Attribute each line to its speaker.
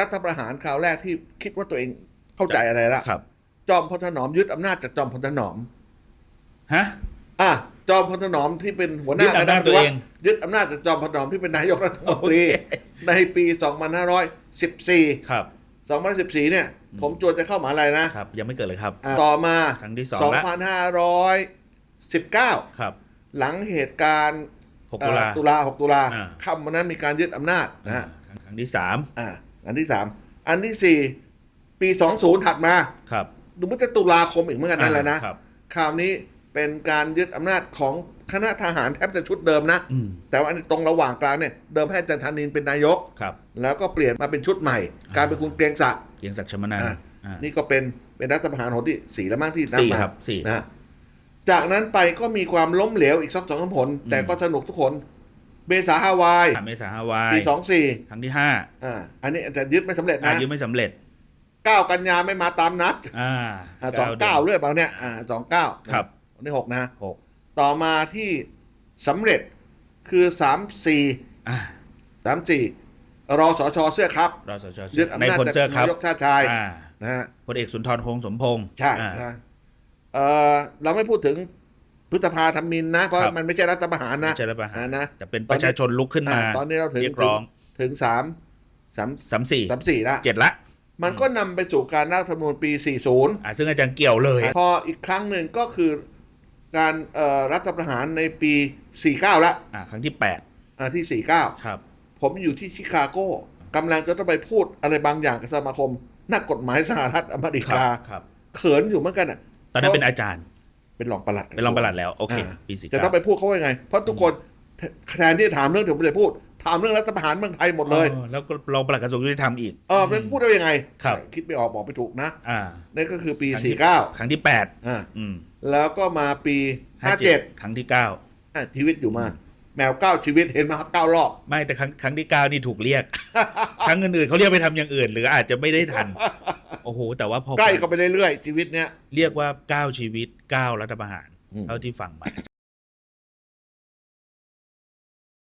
Speaker 1: รัฐประหารคราวแรกที่คิดว่าตัวเองเข้าใจอะไรละ
Speaker 2: ครับ
Speaker 1: จอมพลถนอมยึดอำนาจจากจอมพลถนอม
Speaker 2: ฮะ
Speaker 1: อะจอมพลถนอมที่เป็นหัวหน้า
Speaker 2: ยึดอำนาจตัวเอง
Speaker 1: ยึดอำนาจจากจอมพลถนอมที่เป็นนายกรัฐมนตรีในปี 2514
Speaker 2: ครับ
Speaker 1: 2014 เนี่ย ผมจวนจะเข้ามหาลัยนะครับ
Speaker 2: ยังไม่เกิดเลยครับ
Speaker 1: อะต่อมา
Speaker 2: ครั้งที่สองละ
Speaker 1: 2519
Speaker 2: ครับ
Speaker 1: หลังเหตุการณ์
Speaker 2: หกตุลา
Speaker 1: เอ่อตุลา6ตุลา
Speaker 2: อ่า
Speaker 1: ค่ำวันนั้นมีการยึดอำนาจนะฮะ
Speaker 2: ครั้งครั้งที่สาม
Speaker 1: อ่า อันที่สามอันที่สี่ปี20ถัดมา
Speaker 2: ครับ
Speaker 1: ดูมันจะตุลาคมอีกเหมือนกันนั่นแหละนะ
Speaker 2: ครับ
Speaker 1: คราวนี้เป็นการยึดอำนาจของคณะทหารแทบจะชุดเดิมนะ
Speaker 2: อืม
Speaker 1: แต่ว่าอันนี้ตรงระหว่างกลางเนี่ยเดิมแพทย์จันทานินเป็นนายก
Speaker 2: ครับ
Speaker 1: แล้วก็เปลี่ยนมาเป็นชุดใหม่กลายเป็นคุณเกรียงศักดิ์
Speaker 2: เกียงศักดิ์ชมนันท์
Speaker 1: อะ
Speaker 2: อ่า
Speaker 1: นี่ก็เป็นเป็นรัฐประหารหนที่สี่แล้วมั้งที่
Speaker 2: สี่
Speaker 1: นำมา
Speaker 2: ครับสี่
Speaker 1: นะจากนั้นไปก็มีความล้มเหลวอีกสักสองสามผล แต่ก็สนุกทุกคน เบษาฮาวาย
Speaker 2: อ่าเมษาฮาวาย
Speaker 1: ปีสองสี่
Speaker 2: ครั้งที่ห้า
Speaker 1: อ่าอันนี้อาจจะยึดไม่สำเร็จ
Speaker 2: อา
Speaker 1: นะ
Speaker 2: ยุไม่สำเร็จ
Speaker 1: เก้ากันยาไม่มาตามนัด
Speaker 2: อ่า
Speaker 1: สองเก้า
Speaker 2: ดืน
Speaker 1: เรื่อยเปล่าเนี่ยอ่าสองเก้า
Speaker 2: ครับ
Speaker 1: อันนี้หกนะ
Speaker 2: หก
Speaker 1: ต่อมาที่สำเร็จคือสามสี่
Speaker 2: อ่า
Speaker 1: สามสี่รอสชเสื้อครับ
Speaker 2: รอสช
Speaker 1: ยึดอำ
Speaker 2: ใน
Speaker 1: นาจ
Speaker 2: พล
Speaker 1: จาก
Speaker 2: เสื้อครับ
Speaker 1: นายกชาติชาย
Speaker 2: อ่า
Speaker 1: นะฮะ
Speaker 2: พลเอกสุนทรคงสมพงษ์
Speaker 1: ใช่
Speaker 2: อ่า
Speaker 1: นะเออเราไม่พูดถึง พฤษภาธมินนะ เพราะ
Speaker 2: ครับ
Speaker 1: มันไม่ใช่รัฐประหารนะ
Speaker 2: ไม่ใช่รัฐประหาร
Speaker 1: อ่นะ
Speaker 2: แต่เป็นประชาชนลุกขึ้นมา
Speaker 1: อ่าตอนนี้เราถึง
Speaker 2: เรียกร้อง
Speaker 1: ถึงสามสาม
Speaker 2: สามสี่
Speaker 1: สามสี่ละ
Speaker 2: เจ็ดละ
Speaker 1: มันก็นำไปสู่การรัฐธรรมนูญปี 40
Speaker 2: อ่าซึ่งอาจารย์เกี่ยวเลย
Speaker 1: พออีกครั้งหนึ่งก็คือการเอ่อรัฐประหารในปี 49แล้ว
Speaker 2: อ่าครั้งที่แปด
Speaker 1: อ่าที่49
Speaker 2: ครับ
Speaker 1: ผมอยู่ที่ชิคาโกกำลังจะต้องไปพูดอะไรบางอย่างกับสมาคม นักกฎหมายสหรัฐอเมริ
Speaker 2: ครับ
Speaker 1: กา
Speaker 2: ครับ
Speaker 1: เขินอยู่เหมือนกันอะ
Speaker 2: ตอนนั้นเป็นอาจารย์
Speaker 1: เป็นรองปลัด
Speaker 2: เป็นรองปลัดแล้วโอเคาปีสี่
Speaker 1: จะต้องไปพูดเขาว่ายังไง เพราะทุกคนแทแทนที่จะถามเรื่องถึงไม่ได้พูด ถามเรื่องรัฐประหารเมืองไทยหมดเลย
Speaker 2: ออแล้วก็รองปลัดกระทรวงยุติธรรมอีก
Speaker 1: เออเป็นพูดได้ยังไง
Speaker 2: ครับ
Speaker 1: คิดไม่ออกบอกไม่ถูกนะ
Speaker 2: อ่า
Speaker 1: นั่นก็คือปี
Speaker 2: ครั้งที่
Speaker 1: 49
Speaker 2: ครั้งที่แปด
Speaker 1: อ่า
Speaker 2: อืม
Speaker 1: แล้วก็มาปี
Speaker 2: ห้าเจ็ด
Speaker 1: 57
Speaker 2: ครั้งที่เก้า
Speaker 1: อะชีวิตอยู่มาแมวเก้าชีวิตเห็นมาเก้ารอบ
Speaker 2: ไม่แต่ครั้งครั้งที่เก้านี่ถูกเรียก ครั้งอื่นๆเขาเรียกไปทำอย่างอื่น หรืออาจจะไม่ได้ทันโอ้โห แต่ว่าพอ
Speaker 1: ใกล้เข้าไปเรื่อยๆชีวิตเนี้ย
Speaker 2: เรียกว่าเก้าชีวิตเก้ารัฐประหาร
Speaker 1: อืม
Speaker 2: เท่าที่ฟังมา